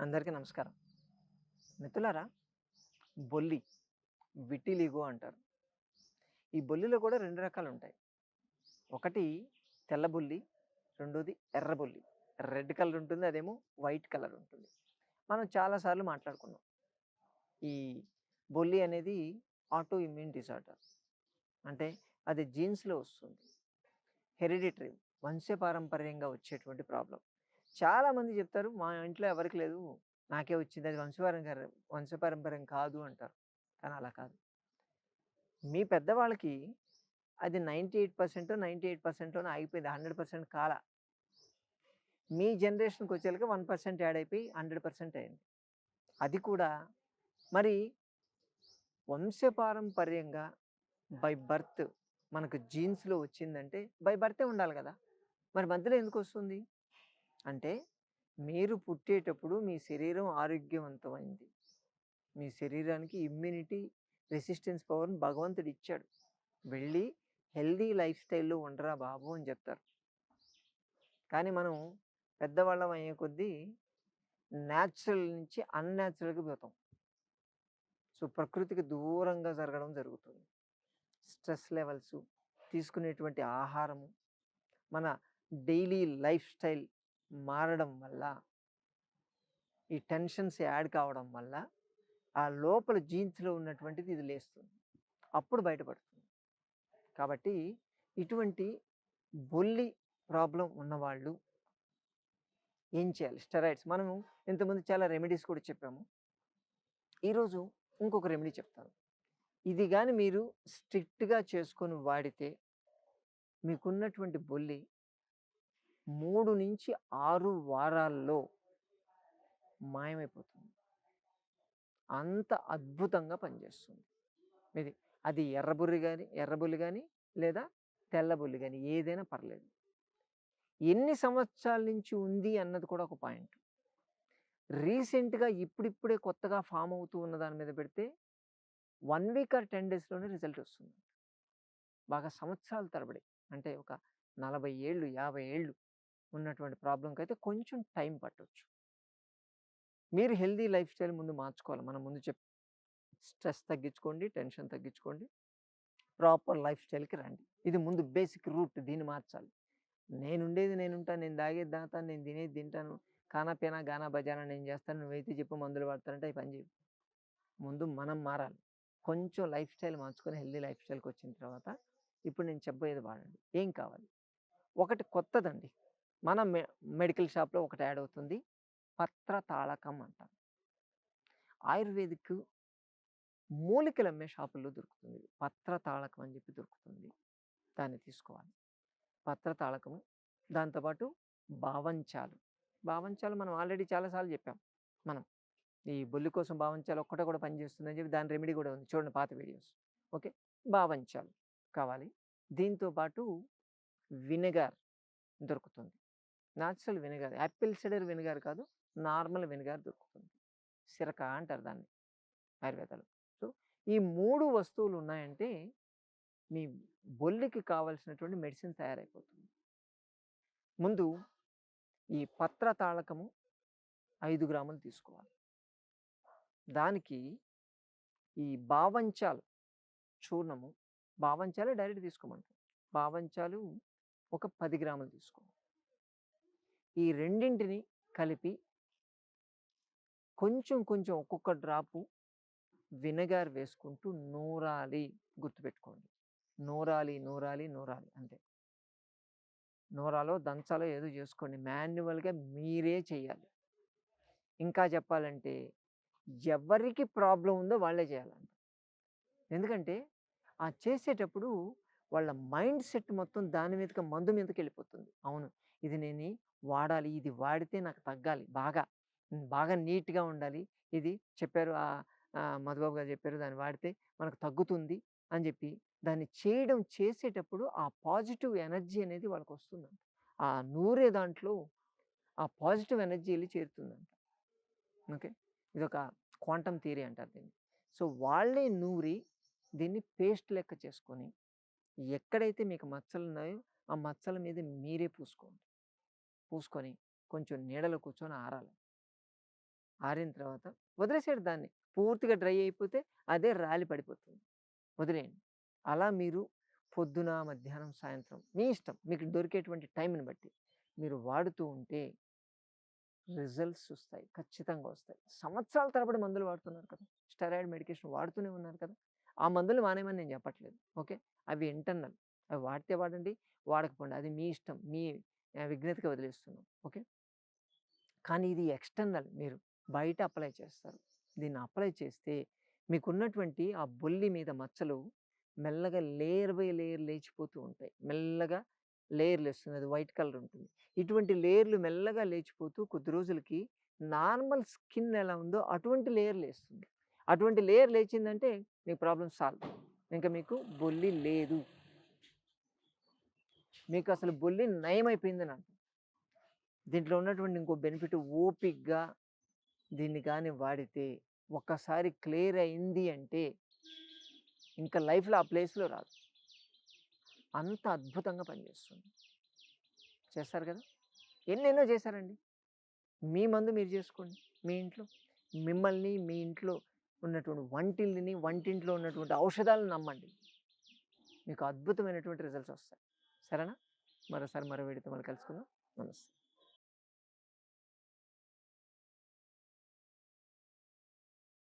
అందరికీ నమస్కారం. మిత్రులారా, బొల్లి, విటిలిగో అంటారు. ఈ బొల్లిలో కూడా రెండు రకాలు ఉంటాయి ఒకటి తెల్ల బొల్లి, రెండోది ఎర్ర బొల్లి. రెడ్ కలర్ ఉంటుంది. అదేమో వైట్ కలర్ ఉంటుంది. మనం చాలాసార్లు మాట్లాడుకున్నాం. ఈ బొల్లి అనేది ఆటో ఇమ్యూన్ డిసార్డర్. అంటే అది జీన్స్‌లో వస్తుంది. హెరిడిటరీ వంశపారంపర్యంగా వచ్చేటువంటి ప్రాబ్లమ్. చాలామంది చెప్తారు, "మా ఇంట్లో ఎవరికి లేదు. నాకే వచ్చింది. అది వంశపారంగర వంశపారంపర్యం కాదు" అంటారు. కానీ అలా కాదు. మీ పెద్దవాళ్ళకి అది ninety eight percent ninety eight పర్సెంట్లోనే ఆగిపోయింది. 100% కాల. మీ జనరేషన్కి వచ్చేలాగా వన్ పర్సెంట్ యాడ్ అయిపోయి 100% అయింది. అది కూడా మరి వంశపారంపర్యంగా బై బర్త్ మనకు జీన్స్‌లో వచ్చిందంటే బై బర్తే ఉండాలి కదా మరి మధ్యలో ఎందుకొస్తుంది? అంటే మీరు పుట్టేటప్పుడు మీ శరీరం ఆరోగ్యవంతమైంది. మీ శరీరానికి ఇమ్యూనిటీ, రెసిస్టెన్స్ పవర్‌ని భగవంతుడు ఇచ్చాడు. వెళ్ళి హెల్తీ లైఫ్ స్టైల్‌లో ఉండరా బాబు అని చెప్తారు. కానీ మనం పెద్దవాళ్ళం అయ్యే కొద్దీ న్యాచురల్ నుంచి అన్యాచురల్కి పోతాం. సో, ప్రకృతికి దూరంగా జరగడం జరుగుతుంది. స్ట్రెస్ లెవెల్స్ తీసుకునేటువంటి ఆహారము, మన డైలీ లైఫ్ స్టైల్ మారడం వల్ల ఈ టెన్షన్స్ యాడ్ కావడం వల్ల ఆ లోపల జీన్స్‌లో ఉన్నటువంటిది ఇది లేస్తుంది. అప్పుడు బయటపడుతుంది. కాబట్టి ఇటువంటి బొల్లి ప్రాబ్లం ఉన్నవాళ్ళు ఏం చేయాలి? స్టెరాయిడ్స్ మనము ఇంతకుముందు చాలా రెమెడీస్ కూడా చెప్పాము. ఈరోజు ఇంకొక రెమెడీ చెప్తాను. ఇది కానీ మీరు స్ట్రిక్ట్‌గా చేసుకొని వాడితే మీకున్నటువంటి బొల్లి 3-6 వారాల్లో మాయమైపోతుంది. అంత అద్భుతంగా పనిచేస్తుంది. ఇది అది ఎర్ర కానీ ఎర్రబుల్లి ఎర్ర బొల్లి లేదా తెల్ల బొల్లి ఏదైనా పర్లేదు. ఎన్ని సంవత్సరాల నుంచి ఉంది అన్నది కూడా ఒక పాయింట్. రీసెంట్‌గా ఇప్పుడిప్పుడే కొత్తగా ఫామ్ అవుతూ ఉన్న దాని మీద పెడితే వన్ వీక్ ఆర్ 10 డేస్‌లోనే రిజల్ట్ వస్తుంది. బాగా సంవత్సరాల తరబడి అంటే ఒక 40 ఏళ్ళు, 50 ఏళ్ళు ఉన్నటువంటి ప్రాబ్లంకి అయితే కొంచెం టైం పట్టవచ్చు మీరు హెల్దీ లైఫ్ స్టైల్ ముందు మార్చుకోవాలి. మనం ముందు చెప్ స్ట్రెస్ తగ్గించుకోండి, టెన్షన్ తగ్గించుకోండి. ప్రాపర్ లైఫ్ స్టైల్‌కి రండి. ఇది ముందు బేసిక్ రూట్ దీన్ని మార్చాలి. నేనుండేది నేనుంటాను, నేను తాగేది తాగుతాను, నేను తినేది తింటాను, ఖానా పీనా గానా బజానా నేను చేస్తాను, నువ్వైతే చెప్పు మందులు వాడతానంటే అవి పనిచేయవు. ముందు మనం మారాలి. కొంచెం లైఫ్ స్టైల్ మార్చుకొని హెల్దీ లైఫ్ స్టైల్కి వచ్చిన తర్వాత ఇప్పుడు నేను చెప్పబోయేది వాడండి. ఏం కావాలి? ఒకటి కొత్తదండి. మన మె మెడికల్ షాప్‌లో ఒకటి యాడ్ అవుతుంది. పత్ర తాళకం అంటారు. ఆయుర్వేదిక్ మూలికలు అమ్మే షాపుల్లో దొరుకుతుంది. పత్ర తాళకం అని చెప్పి దొరుకుతుంది. దాన్ని తీసుకోవాలి. పత్ర తాళకము, దాంతోపాటు భావంచాలు భావంచాలు మనం ఆల్రెడీ చాలాసార్లు చెప్పాం. మనం ఈ బొల్లి కోసం భావంచాలు ఒక్కటే కూడా పనిచేస్తుందని చెప్పి దాని రెమెడీ కూడా ఉంది. చూడండి పాత వీడియోస్. ఓకే. భావంచాలు కావాలి. దీంతో పాటు దొరుకుతుంది. Natural vinegar. Apple cider vinegar కాదు. నార్మల్ వినెగార్ దొరుకుతుంది. సిరక అంటారు దాన్ని ఆయుర్వేదాలు సో, ఈ మూడు వస్తువులు ఉన్నాయంటే మీ బొల్లికి కావలసినటువంటి మెడిసిన్ తయారైపోతుంది. ముందు ఈ పత్ర తాళకము ఐదు గ్రాములు తీసుకోవాలి. దానికి ఈ బావంచాలు చూర్ణము, బావంచాలే డైరెక్ట్ తీసుకోమంటారు. బావంచాలు ఒక పది గ్రాములు తీసుకోవాలి. ఈ రెండింటిని కలిపి కొంచెం కొంచెం ఒక్కొక్క డ్రాపు వినెగార్ వేసుకుంటూ నూరాలి. గుర్తుపెట్టుకోండి. నూరాలి, నూరాలి, నూరాలి అంతే. నూరాలో, దంచాలో ఏదో చేసుకోండి. మాన్యువల్‌గా మీరే చేయాలి. ఇంకా చెప్పాలంటే ఎవరికి ప్రాబ్లం ఉందో వాళ్ళే చేయాలంట. ఎందుకంటే ఆ చేసేటప్పుడు వాళ్ళ మైండ్ సెట్ మొత్తం దాని మీదకి మందు మీదకి వెళ్ళిపోతుంది అవును. ఇది నేను వాడాలి. ఇది వాడితే నాకు తగ్గాలి బాగా. బాగా నీట్‌గా ఉండాలి. ఇది చెప్పారు ఆ మధుబాబు గారు చెప్పారు. దాన్ని వాడితే మనకు తగ్గుతుంది అని చెప్పి దాన్ని చేయడం చేసేటప్పుడు ఆ పాజిటివ్ ఎనర్జీ అనేది వాళ్ళకి వస్తుందంట ఆ నూరే దాంట్లో ఆ పాజిటివ్ ఎనర్జీ వెళ్ళి చేరుతుందంట. ఓకే. ఇదొక క్వాంటమ్ థియరీ అంటారు దీన్ని. సో, వాళ్ళే నూరి దీన్ని పేస్ట్ లెక్క చేసుకొని ఎక్కడైతే మీకు మచ్చలు ఉన్నాయో ఆ మచ్చల మీద మీరే పూసుకోండి. పూసుకొని కొంచెం నీడలో కూర్చొని ఆరాలి. ఆరిన తర్వాత వదిలేసాడు దాన్ని. పూర్తిగా డ్రై అయిపోతే అదే రాలి పడిపోతుంది. వదిలేయండి. అలా మీరు పొద్దున, మధ్యాహ్నం, సాయంత్రం మీ ఇష్టం. మీకు దొరికేటువంటి టైంని బట్టి మీరు వాడుతూ ఉంటే రిజల్ట్స్ వస్తాయి. ఖచ్చితంగా వస్తాయి. సంవత్సరాల తరబడి మందులు వాడుతున్నారు కదా! స్టెరాయిడ్ మెడికేషన్ వాడుతూనే ఉన్నారు కదా! ఆ మందులు మానేమని నేను చెప్పట్లేదు. ఓకే. అవి ఇంటర్నల్. అవి వాడితే వాడండి. వాడకపోండి. అది మీ ఇష్టం. మీ ఆహ్, వదిలేస్తున్నాం. ఓకే. కానీ ఇది ఎక్స్టర్నల్. మీరు బయట అప్లై చేస్తారు. దీన్ని అప్లై చేస్తే మీకున్నటువంటి ఆ బొల్లి మీద మచ్చలు మెల్లగా లేయర్ బై లేయర్ లేచిపోతూ ఉంటాయి. మెల్లగా లేయర్‌లేస్తుంది. అది వైట్ కలర్ ఉంటుంది. ఇటువంటి లేయర్‌లు మెల్లగా లేచిపోతూ కొద్ది రోజులకి నార్మల్ స్కిన్ ఎలా ఉందో అటువంటి లేయర్ లేస్తుంది. అటువంటి లేయర్ లేచిందంటే మీకు ప్రాబ్లమ్ సాల్వ్. ఇంకా మీకు బొల్లి లేదు. మీకు అసలు బొల్లి నయమైపోయిందని అంట దీంట్లో ఉన్నటువంటి ఇంకో బెనిఫిట్ ఓపిక్గా దీన్ని కానీ వాడితే ఒక్కసారి క్లియర్ అయింది అంటే ఇంకా లైఫ్‌లో ఆ ప్లేస్‌లో రాదు. అంత అద్భుతంగా పనిచేస్తుంది. చేస్తారు కదా! ఎన్నెన్నో చేశారండి. మీ మందు మీరు చేసుకోండి. మీ ఇంట్లో. మిమ్మల్ని, మీ ఇంట్లో ఉన్నటువంటి వంటిల్ని వంటింట్లో ఉన్నటువంటి ఔషధాలను నమ్మండి. మీకు అద్భుతమైనటువంటి రిజల్ట్స్ వస్తాయి. సరేనా? మరోసారి మరో వీడియోతో మళ్ళీ కలుసుకుందాం. నమస్తే.